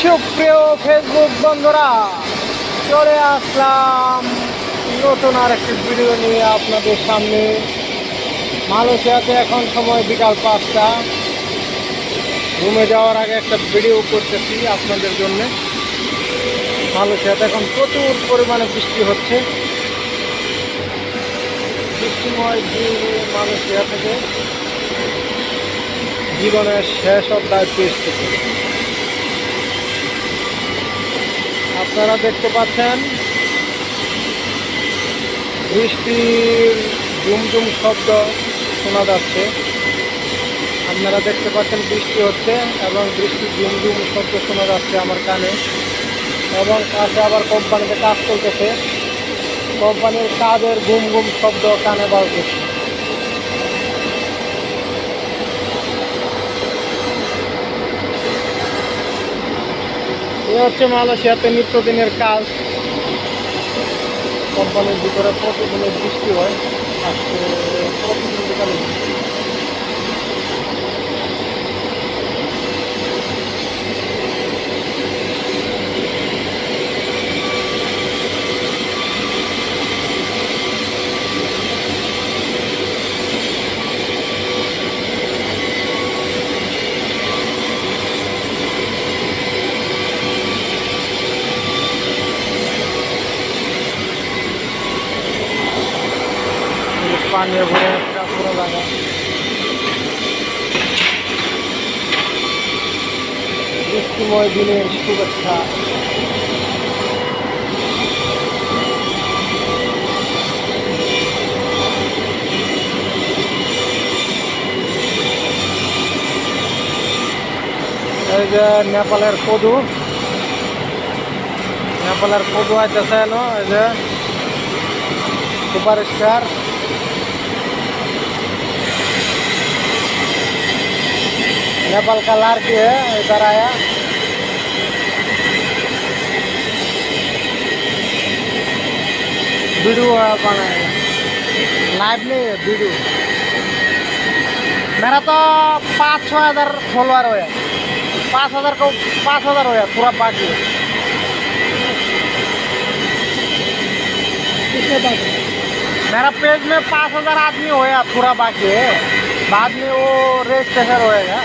সুপ্রিয় ফেসবুক বন্ধুরা, চলে আসলাম নতুন আর একটি ভিডিও নিয়ে আপনাদের সামনে। মালয়েশিয়াতে এখন সময় বিকাল পাঁচটা। রুমে যাওয়ার আগে একটা ভিডিও করতেছি আপনাদের জন্য। মালয়েশিয়াতে এখন প্রচুর পরিমাণে বৃষ্টি হচ্ছে। বৃষ্টিময় দিন মালয়েশিয়া থেকে। জীবনের শেষ অধ্যায় পেশ আপনারা দেখতে পাচ্ছেন, বৃষ্টির ঝুমঝুম শব্দ শোনা যাচ্ছে। আপনারা দেখতে পাচ্ছেন বৃষ্টি হচ্ছে এবং বৃষ্টির ঝুমঝুম শব্দ শোনা যাচ্ছে আমার কানে। এবং পাশে আবার কোম্পানিতে কাজ চলতেছে। কোম্পানির কাজের ঘুম ঘুম শব্দ কানে বাজতেছে এ হচ্ছে মালয়েশিয়াতে নিত্যদিনের কাজ কোম্পানির ভিতরে প্রতিদিনের বৃষ্টি হয় আজকে প্রতিদিন। পানি ভরে একটা পুরো জায়গা বৃষ্টিময় দিনের শুভেচ্ছা। নেপালের কদু। নেপালের কদু না এই যে সুপারস্টার। नेपाल का लड़की है इधर आया वीडियो बनाएगा लाइव नहीं है वीडियो मेरा तो पाँच छः हज़ार फॉलोअर हुआ पाँच हज़ार को पाँच हज़ार हुआ पूरा बाकी है कितने बाकी मेरा पेज में पाँच हज़ार आदमी होया पूरा बाकी है बाद में वो रजिस्ट्रेशन होएगा